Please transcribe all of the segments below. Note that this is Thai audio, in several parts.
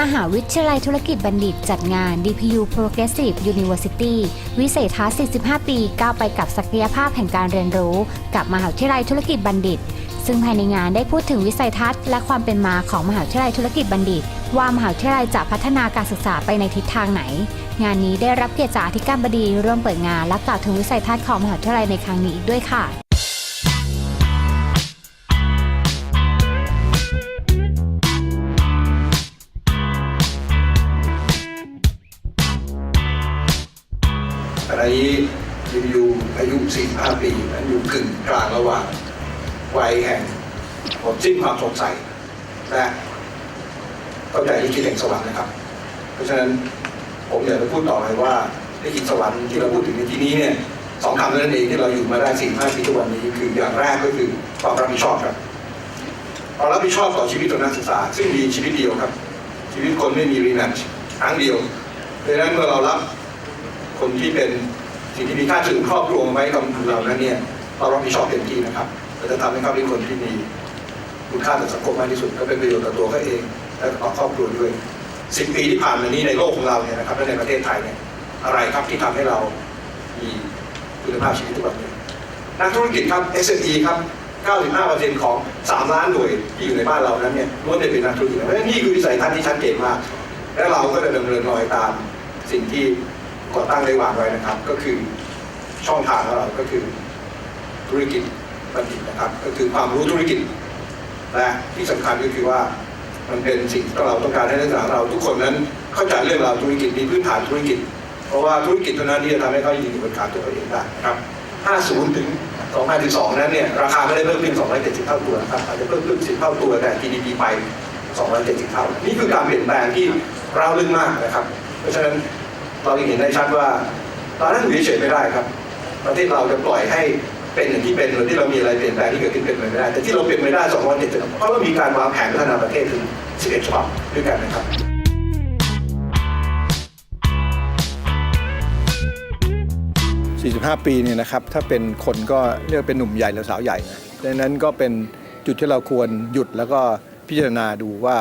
มหาวิทยาลัยธุรกิจบัณฑิตจัดงาน DPU Progressive University วิสัยทัศน์ 45 ปี ก้าวไปกับศักยภาพแห่งการเรียนรู้ กับมหาวิทยาลัยธุรกิจบัณฑิต ซึ่งภายในงานได้พูดถึงวิสัยทัศน์และความเป็นมาของมหาวิทยาลัยธุรกิจบัณฑิต ว่ามหาวิทยาลัยจะพัฒนาการศึกษาไปในทิศทางไหน งานนี้ได้รับเกียรติจากอธิการบดีร่วมเปิดงานและกล่าวถึงวิสัยทัศน์ของมหาวิทยาลัยในครั้งนี้อีกด้วยค่ะ ขณะนี้ยังอยู่อายุ 45 ปีนั้นอยู่กึ่งกลางระหว่างวัยแห่งหมดสิ้นความสงสัยและเข้าใจลิขิตแห่งสวรรค์นะครับ เพราะฉะนั้นผมอยากจะพูดต่อไปว่าลิขิตสวรรค์ที่เราพูดถึงในที่นี้เนี่ยสองคำนั่นเองที่เราอยู่มาได้45ปีทุกวันนี้คืออย่างแรกก็คือความรับผิดชอบครับความรับผิดชอบต่อชีวิตของนักศึกษา ซึ่งมีชีวิตเดียวครับ ชีวิตคนไม่มีรีแมทช์ครั้งเดียวเพราะฉะนั้นเมื่อเรารับคนที่เป็น สิ่งที่มีค่าถึงครอบครัวไว้กับเรานั้นเนี่ยเรารับผิดชอบเต็มที่นะครับเราจะทำให้เขาเป็นคนที่มีคุณค่าต่อสังคมมากที่สุดก็เป็นประโยชน์ต่อตัวเขาเอง และต่อครอบครัวด้วยสิบปีที่ผ่านมานี้ในโลกของเราเนี่ยนะครับและในประเทศไทยเนี่ยอะไรครับที่ทำให้เรามีคุณภาพชีวิตทุกวันนี้นักธุรกิจครับ SME ครับ 95%ของ 3 ล้านหน่วยที่อยู่ในบ้านเรานั้นเนี่ยล้วนแต่เป็นนักธุรกิจเพราะฉะนั้นนี่คือวิสัยทัศน์ที่ชัดเจนมาก และเราก็จะดำเนินรอยตามสิ่งที่ ก่อตั้งได้วางไว้นะครับ ก็คือช่องทางของเราก็คือธุรกิจบัณฑิตนะครับ ก็คือความรู้ธุรกิจและที่สำคัญก็คือว่ามันเป็นสิ่งที่เราต้องการให้นักศึกษาเรา ทุกคนนั้นเข้าใจเรื่องราวธุรกิจมีพื้นฐานธุรกิจ เพราะว่าธุรกิจเท่านั้นที่จะทำให้เขายืนอยู่บนขาตัวเองได้นะครับ 50 ถึง 2012 นั้นเนี่ยราคาไม่ได้เพิ่มขึ้น 270 เท่าตัวนะครับอาจจะเพิ่มขึ้น 10 เท่าตัวแต่ GDP ไป 270 เท่า นี่คือการเปลี่ยนแปลงที่เราวลึกมากนะครับ เพราะฉะนั้น เราเห็นได้ชัดว่าเรานั่งอยู่เฉยไม่ได้ครับ ประเทศเราจะปล่อยให้เป็นอย่างที่เป็นโดยที่เรามีอะไรเปลี่ยนแปลงที่เกิดขึ้นเป็นไปไม่ได้ แต่ที่เราเป็นไม่ได้สองวันเจ็ดเพราะว่ามีการวางแผนพัฒนาประเทศถึง11ฉบับด้วยกันนะครับ45 ปีเนี่ยนะครับถ้าเป็นคนก็เรียกเป็นหนุ่มใหญ่หรือสาวใหญ่นะดังนั้นก็เป็นจุดที่เราควรหยุดแล้วก็พิจารณาดูว่า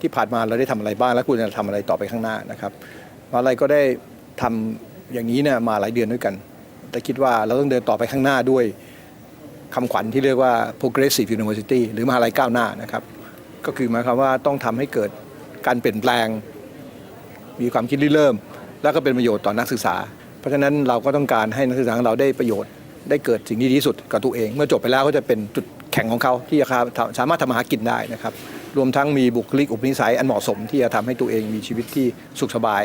ที่ผ่านมาเราได้ทำอะไรบ้าง และควรจะทำอะไรต่อไปข้างหน้านะครับ อะไรก็ได้ทำอย่างนี้เนี่ยมาหลายเดือนด้วยกัน แต่คิดว่าเราต้องเดินต่อไปข้างหน้าด้วยคำขวัญที่เรียกว่า progressive university หรือมหาลัยก้าวหน้านะครับ ก็คือหมายความว่าต้องทำให้เกิดการเปลี่ยนแปลง มีความคิดริเริ่ม แล้วก็เป็นประโยชน์ต่อนักศึกษา เพราะฉะนั้นเราก็ต้องการให้นักศึกษาของเราได้ประโยชน์ ได้เกิดสิ่งที่ดีที่สุดกับตัวเอง เมื่อจบไปแล้วก็จะเป็นจุดแข็งของเขาที่จะสามารถทำมาหากินได้นะครับ รวมทั้งมีบุคลิกอุปนิสัยอันเหมาะสมที่จะทำให้ตัวเองมีชีวิตที่สุขสบาย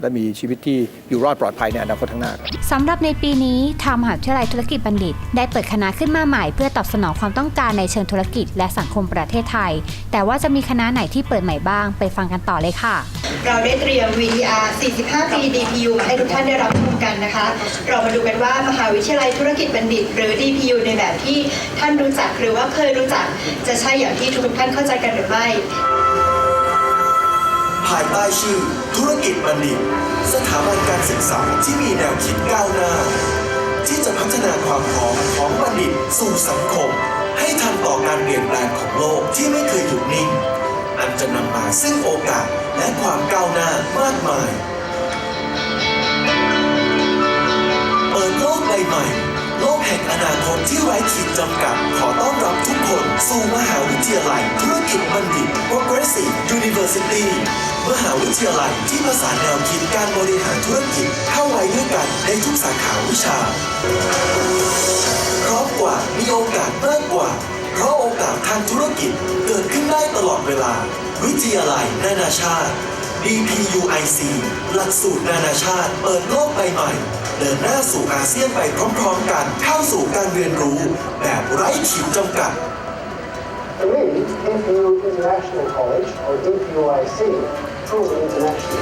และมีชีวิตที่อยู่รอดปลอดภัยในอนาคตข้างหน้าครับ สำหรับในปีนี้ทางมหาวิทยาลัยธุรกิจบัณฑิต ได้เปิดคณะขึ้นมาใหม่เพื่อตอบสนองความต้องการในเชิงธุรกิจและสังคมประเทศไทย แต่ว่าจะมีคณะไหนที่เปิดใหม่บ้าง ไปฟังกันต่อเลยค่ะ เราได้เตรียม VTR 45 ปี DPU มาให้ทุกท่านได้รับชมกันนะคะ เรามาดูกันว่ามหาวิทยาลัยธุรกิจบัณฑิต หรือ DPU ในแบบที่ท่านรู้จักหรือว่าเคยรู้จัก จะใช่อย่างที่ทุกๆท่านเข้าใจกันหรือไม่ ภายใต้ชื่อ ธุรกิจบัณฑิต สถาบันการศึกษาที่มีแนวคิดก้าวหน้า ที่จะพัฒนาความพร้อมของบัณฑิตสู่สังคม ให้ทันต่อการเปลี่ยนแปลงของโลกที่ไม่เคยหยุดนิ่ง อันจะนำมาซึ่งโอกาสและความก้าวหน้ามากมาย เปิดโลกใบใหม่ โลกแห่งอนาคตที่ไร้ขีดจำกัดขอต้อน นสู่มหาวิทยาลัยธุรกิจบัณฑิต Progressive University มหาวิทยาลัยที่ผสานแนวคิดการบริหารธุรกิจเข้าไว้ด้วยกันในทุกสาขาวิชาพร้อมกว่ามีโอกาสมากกว่า เพราะโอกาสทางธุรกิจเกิดขึ้นได้ตลอดเวลา วิทยาลัยนานาชาติ DPUIC หลักสูตรนานาชาติเปิดโลกใบใหม่เดินหน้าสู่อาเซียนไปพร้อมๆกันเข้าสู่การเรียนรู้ แบบไร้ขีดจำกัด To me, DPU International College, or DPUIC, truly international.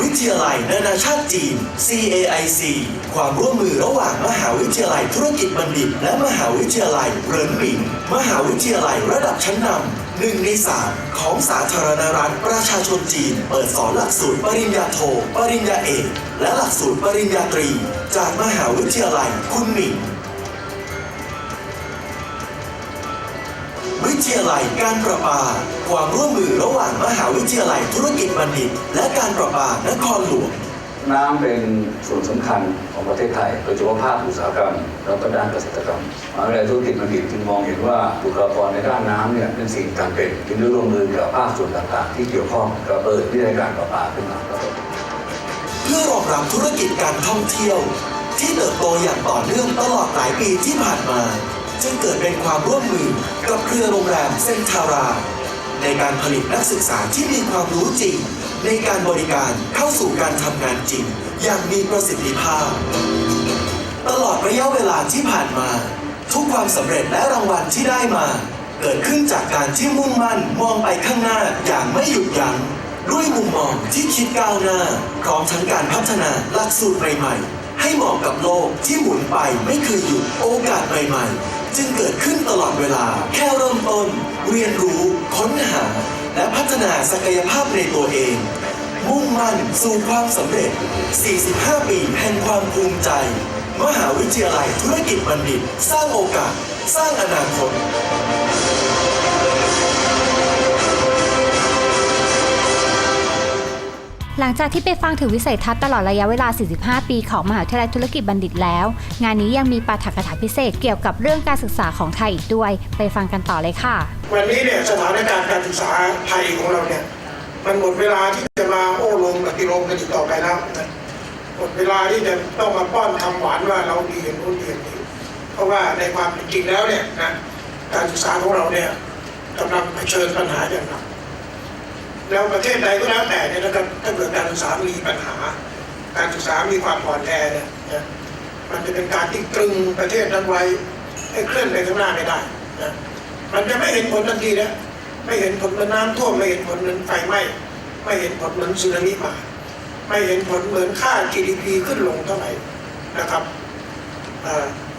วิทยาลัยนานาชาติจีน CAIC ความร่วมมือระหว่างมหาวิทยาลัยธุรกิจบัณฑิต และมหาวิทยาลัยเหรินหมิง มหาวิทยาลัยระดับชั้นนำหนึ่งในสามของสาธารณรัฐประชาชนจีน เปิดสอนหลักสูตรปริญญาโท ปริญญาเอก และหลักสูตรปริญญาตรี จากมหาวิทยาลัยคุณหมิง วิวิทยาลัยการประปา ความร่วมมือระหว่างมหาวิทยาลัยธุรกิจบัณฑิต และการประปานครหลวงน้ำเป็นส่วนสำคัญของประเทศไทย โดยเฉพาะภาคอุตสาหกรรม แล้วก็ด้านเกษตรกรรมมหาวิทยาลัยธุรกิจบัณฑิตจึงมองเห็นว่าบุคลากรในด้านน้ำเนี่ยเป็นสิ่งจำเป็นจึงได้ร่วมมือกับภาคส่วนต่างๆ ที่เกี่ยวข้องกับเปิดวิทยาการประปาขึ้นมาครับเพื่อรองรับธุรกิจการท่องเที่ยว ที่เติบโตอย่างต่อเนื่องตลอดหลายปีที่ผ่านมา จึงเกิดเป็นความร่วมมือกับเครือโรงแรมเซนทารา ในการผลิตนักศึกษาที่มีความรู้จริง ในการบริการเข้าสู่การทำงานจริง อย่างมีประสิทธิภาพ ตลอดระยะเวลาที่ผ่านมา ทุกความสำเร็จและรางวัลที่ได้มา เกิดขึ้นจากการที่มุ่งมั่นมองไปข้างหน้าอย่างไม่หยุดยัง้งด้วยมุมมองที่คิดก้าวหน้า พร้อมทั้งการพัฒนาหลักสูตรใหม่ๆให้เหมาะกับโลกที่หมุนไปไม่เคยหยุดโอกาสใหม่ๆ จึงเกิดขึ้นตลอดเวลา แค่เริ่มต้น เรียนรู้ ค้นหา และพัฒนาศักยภาพในตัวเอง มุ่งมั่นสู่ความสำเร็จ 45 ปีแห่งความภูมิใจ มหาวิทยาลัยธุรกิจบัณฑิต สร้างโอกาส สร้างอนาคต หลังจากที่ไปฟังถึงวิสัยทัศน์ตลอดระยะเวลา 45 ปีของมหาวิทยาลัยธุรกิจบัณฑิตแล้ว งานนี้ยังมีปาฐกถาพิเศษเกี่ยวกับเรื่องการศึกษาของไทยอีกด้วย ไปฟังกันต่อเลยค่ะ วันนี้เนี่ยสถานการณ์การศึกษาไทยของเราเนี่ยมันหมดเวลาที่จะมาโอ้ลงปฏิโลมกันอีกต่อไปแล้วหมดเวลาที่จะต้องมาป้อนคำหวานว่าเราดีอย่างนู้นดีอย่างนี้เพราะว่าในความเป็นจริงแล้วเนี่ยนะการศึกษาของเราเนี่ยกำลังเผชิญปัญหาอย่างหนัก แล้วประเทศใดก็แล้วแต่เนี่ยนะครับถ้าเกิดการศึกษามีปัญหา การศึกษามีความอ่อนแอเนี่ยนะมันจะเป็นการที่ตรึงประเทศนั้นไว้ให้เคลื่อนไปข้างหน้าไม่ได้นะมันจะไม่เห็นผลทันทีนะไม่เห็นผลเหมือนน้ำท่วมไม่เห็นผลเหมือนไฟไหม้ไม่เห็นผลเหมือนสึนามิมาไม่เห็นผลเหมือนค่า GDP ขึ้นลงเท่าไหร่นะครับ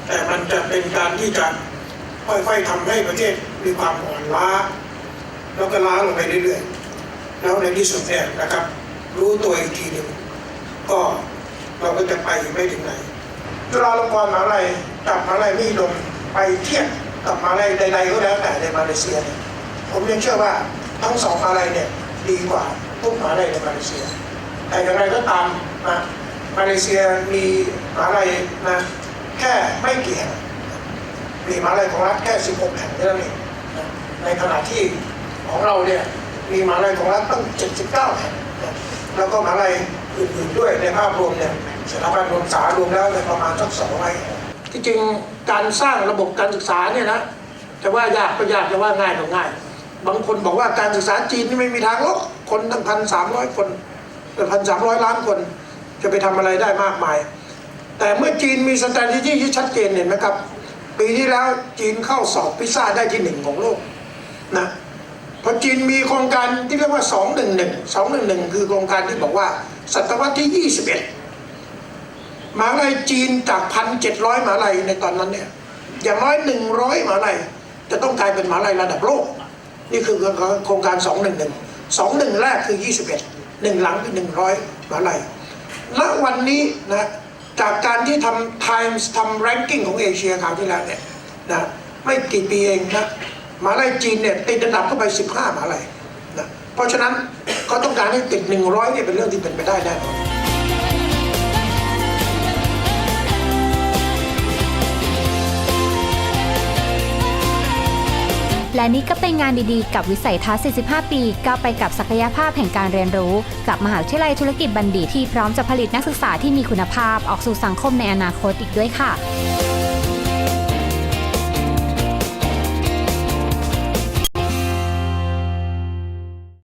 แต่มันจะเป็นการที่จะค่อยๆทำให้ประเทศมีความอ่อนล้า แล้วก็ล้าลงไปเรื่อยๆ แล้วในที่สุดเนี่ยนะครับ รู้ตัวอีกทีหนึ่งก็เราก็จะไปไม่ถึงไหนจุฬาลงกรณ์มหาวิทยาลัยกับมหาวิทยาลัยมหิดลไปเทียบกับมหาวิทยาลัยใดๆก็แล้วแต่ในมาเลเซียเนี่ยผมยังเชื่อว่าทั้งสองมหาวิทยาลัยเนี่ยดีกว่าทุกมหาวิทยาลัยในมาเลเซีย แต่อย่างไรก็ตามนะมาเลเซียมีมหาวิทยาลัยนะแค่ไม่กี่แห่งมีมหาวิทยาลัยของรัฐแค่ 16 แห่งเท่านั้นเองในขณะที่ของเราเนี่ย มีมหาลัยของรัฐตั้ง 79แห่งแล้วก็มหาลัยอื่นๆด้วยในภาพรวมเนี่ยสถาบันการศึกษารวมแล้วในประมาณสัก200แห่งที่จริงการสร้างระบบการศึกษาเนี่ยนะจะว่ายากก็ยากจะว่าง่ายก็ง่าย บางคนบอกว่าการศึกษาจีนนี่ไม่มีทางหรอกคนตั้งพันสามร้อยคนพันสามร้อยล้านคนจะไปทำอะไรได้มากมาย แต่เมื่อจีนมีส t r a t e g y ที่ชัดเจนเห็นไหมครับ ปีที่แล้วจีนเข้าสอบพิซซ่าได้ที่หนึ่งของโลกนะ พราะจีนมีโครงการที่เรียกว่า 211 211 คือโครงการที่บอกว่า ศตวรรษที่ 21มหาลัยจีนจาก 1,700มหาลัยในตอนนั้นเนี่ยอย่างน้อย 100มหาลัยจะต้องกลายเป็นมหาลัยระดับโลก นี่คือโครงการ 211 21 แรกคือ 21หนึ่งหลังคือ 100มหาลัยณวันนี้นะจากการที่ทำ Times ทำ ranking ของเอเชียคราวที่แล้วเนี่ยนะไม่กี่ปีเองนะ มหาลัยจีนเนี่ยติดอันดับเข้าไป 15มหาลัยนะเพราะฉะนั้นเขาต้องการให้ติด 100เนี่ยเป็นเรื่องที่เป็นไปได้แน่นอนและนี่ก็เป็นงานดีๆ กับวิสัยทัศน์ 45 ปีก้าวไปกับศักยภาพแห่งการเรียนรู้ กับมหาวิทยาลัยธุรกิจบัณฑิตที่พร้อมจะผลิตนักศึกษาที่มีคุณภาพออกสู่สังคมในอนาคตอีกด้วยค่ะ